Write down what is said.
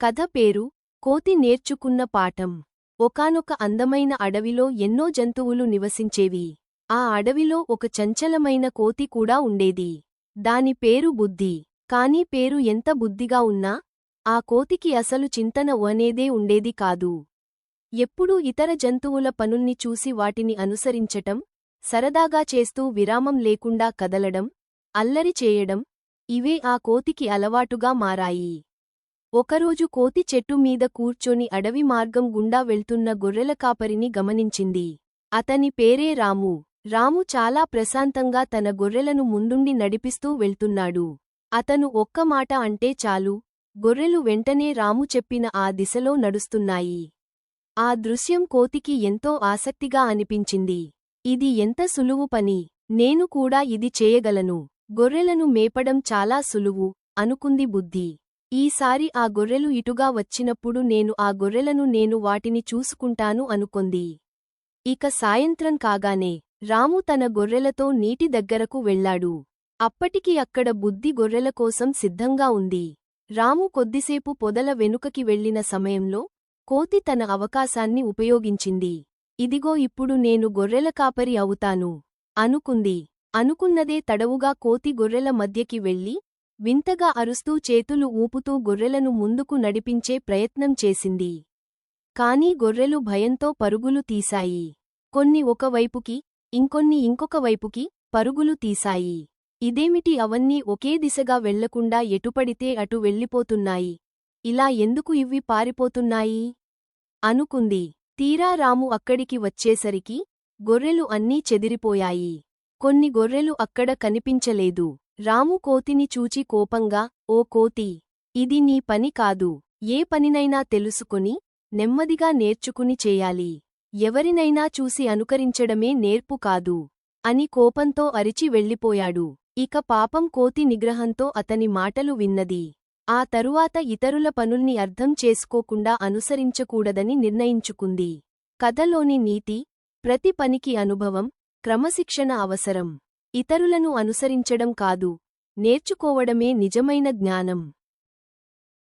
కథ పేరు కోతి నేర్చుకున్న పాఠం. ఒకానొక అందమైన అడవిలో ఎన్నో జంతువులు నివసించేవి. ఆ అడవిలో ఒక చంచలమైన కోతి కూడా ఉండేది. దాని పేరు బుద్ధి. కాని పేరు ఎంత బుద్ధిగా ఉన్నా ఆ కోతికి అసలు చింతన అనేదే ఉండేది కాదు. ఎప్పుడూ ఇతర జంతువుల పనుల్ని చూసి వాటిని అనుసరించటం సరదాగా చేస్తూ విరామం లేకుండా కదలడం అల్లరి చేయడం ఇవే ఆ కోతికి అలవాటుగా మారాయి. ఒకరోజు కోతి చెట్టు మీద కూర్చొని అడవి మార్గం గుండా వెళ్తున్న గొర్రెల కాపరిని గమనించింది. అతని పేరే రాము. రాము చాలా ప్రశాంతంగా తన గొర్రెలను ముందుండి నడిపిస్తూ వెళ్తున్నాడు. అతను ఒక్క మాట అంటే చాలు. గొర్రెలు వెంటనే రాము చెప్పిన ఆ దిశలో నడుస్తున్నాయి. ఆ దృశ్యం కోతికి ఎంతో ఆసక్తిగా అనిపించింది. ఇది ఎంత సులువు పని. నేను కూడా ఇది చేయగలను. గొర్రెలను మేపడం చాలా సులువు అనుకుంది బుద్ధి. ఈసారి ఆ గొర్రెలు ఇటుగా వచ్చినప్పుడు నేను ఆ గొర్రెలను నేను వాటిని చూసుకుంటాను అనుకొంది. ఇక సాయంత్రం కాగానే రాము తన గొర్రెలతో నీటి దగ్గరకు వెళ్ళాడు అప్పటికి అక్కడ బుద్ధి గొర్రెల కోసం సిద్ధంగా ఉంది. రాము కొద్దిసేపు పొదల వెనుకకి వెళ్ళిన సమయంలో కోతి తన అవకాశాన్ని ఉపయోగించింది. ఇదిగో ఇప్పుడు నేను గొర్రెల కాపరి అవుతాను అనుకుంది. అనుకున్నదే తడవుగా కోతి గొర్రెల మధ్యకి వెళ్ళి వింతగా అరుస్తూ చేతులు ఊపుతూ గొర్రెలను ముందుకు నడిపించే ప్రయత్నం చేసింది. కాని గొర్రెలు భయంతో పరుగులు తీశాయి. కొన్ని ఒకవైపుకి ఇంకొన్ని ఇంకొక వైపుకి పరుగులు తీశాయి. ఇదేమిటి అవన్నీ ఒకే దిశగా వెళ్ళకుండా ఎటుపడితే అటు వెళ్ళిపోతున్నాయి. ఇలా ఎందుకు ఇవ్వి పారిపోతున్నాయి? అనుకుంది. తీరా రాము అక్కడికి వచ్చేసరికి గొర్రెలు అన్నీ చెదిరిపోయాయి. కొన్ని గొర్రెలు అక్కడ కనిపించలేదు. రాము కోతిని చూచి కోపంగా ఓ కోతి ఇది నీ పని కాదు. ఏ పనినైనా తెలుసుకుని నెమ్మదిగా నేర్చుకుని చేయాలి. ఎవరినైనా చూసి అనుకరించడమే నేర్పు కాదు అని కోపంతో అరిచి వెళ్ళిపోయాడు. ఇక పాపం కోతి నిగ్రహంతో అతని మాటలు విన్నది. ఆ తరువాత ఇతరుల పనుల్ని అర్థం చేసుకోకుండా అనుసరించకూడదని నిర్ణయించుకుంది. కథలోని నీతి ప్రతి పనికి అనుభవం క్రమశిక్షణ అవసరం. ఇతరులను అనుసరించడం కాదు నేర్చుకోవడమే నిజమైన జ్ఞానం.